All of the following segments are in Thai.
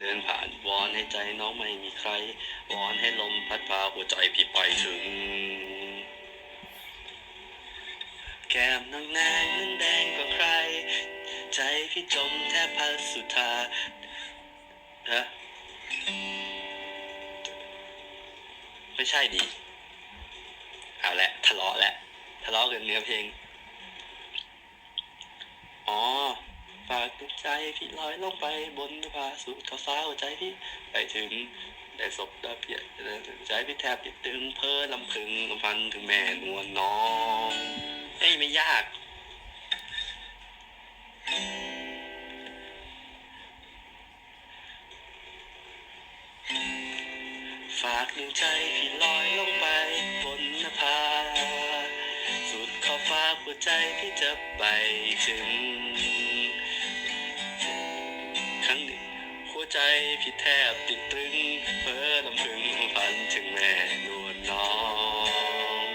เดินผ่านวอนให้ใจน้องไม่มีใครวอนให้ลมพัดพาหัวใจพี่ไปถึง แก้มน้องนางนั้นแดงกว่าใคร ใจพี่จมแทบพัดสุธาฮะไม่ใช่ดิเอาละทะเลาะแล้วทะเลาะกันเนื้อเพลง อ๋อ กดวงใจพี่ลอยลงไปบนนภาสู่ท้าฟ้าหัวใจพี่ไปถึงได้ศพดาเพียใจพี่แทบติดตึงเพ้อลำพึงลำพันถึงแม่นวลน้องเฮ้ยไม่ยากฝากดวงใจพี่ลอยลงไปบนนภา สุดขอบฟ้าหัวใจพี่จะไปถึง ใจพี่แทบติดตรึงเพ้อลำพึงพันถึงแม่นวลน้อง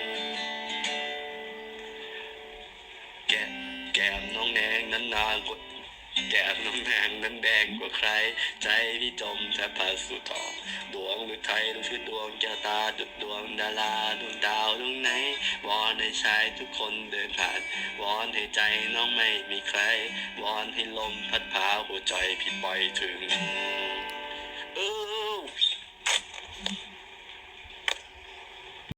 แก้มแก้มน้องแนงนั้นนานกว่าแก้มน้องแนงนั้นแดงกว่าใคร ใจพี่จมแทบพัดสู่ทองดวงหรือไทยหรือดวงแก้วตาดุดดวงดาราดวงดา ชายทุกคนเดินผ่าน วอนให้ใจน้องไม่มีใคร วอนให้ลมพัดพาหัวใจพี่ปล่อยถึง